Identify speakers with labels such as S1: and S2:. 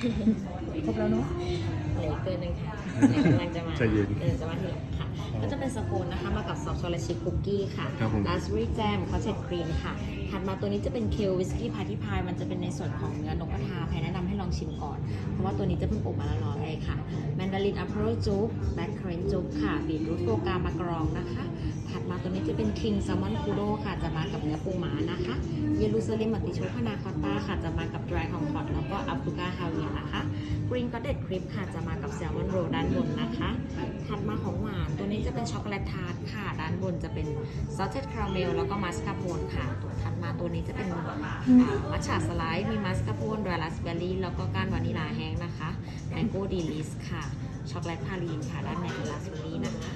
S1: ครบแล้วเนาะ
S2: เหลืออีกตัวหนึ่งค่ะเดี๋ยวกำลังจะมา
S3: ใจเย็น
S2: เออจะมาทีหลังค่ะ ก็จะเป็นสโคนนะคะมากับซอฟต์ช็อกโกแลตชิพคุกกี้ค่ะ
S3: ครับผม
S2: ราสเบอรี่แจมคอสเทดครีมค่ะ ถัดมาตัวนี้จะเป็นเคลวิสกี้พาร์ตี้พาย มันจะเป็นในส่วนของเนื้อนกกระทาแพรแนะนำให้ลองชิมก่อน เพราะว่าตัวนี้จะเพิ่งอบมาแล้วร้อนเลยค่ะแม นดารินอัพเปิลจุ๊บแบล็คครีมจุ๊บค่ะบีทรูทโฟกามากรองนะคะ ถัดมาตัวนี้จะเป็นคิงแซลมอนคูโดค่ะ จะมากับเนื้อปูหมานะคะ เยลูซาเล็มมัตติโชพานาคอตตาค่ะ จะมากับดรายของคอตแล้วก็อัฟริกาฮาเวียนะคะกรีนก็เด็ดคริปค่ะ จะมากับแซลมอนโรลด้านบนนะคะ ถัดมาของหวานตัวนี้จะเป็นช็อกโกแลตทาร์ตค่ะ ด้านบนจะเป็นซอสเทดคาราเมลแล้วก็มัสคาโพนค่ะ ตัวถัดมาตัวนี้จะเป็นมัชชาสไลด์มีมัสคาโพนดรายราสเบอร์รี่แล้วก็กา แมงโก้ดีลิสค่ะ ช็อกโกแลตพาลีนค่ะ ด้านในเป็นราสเบอร์รี่นะคะ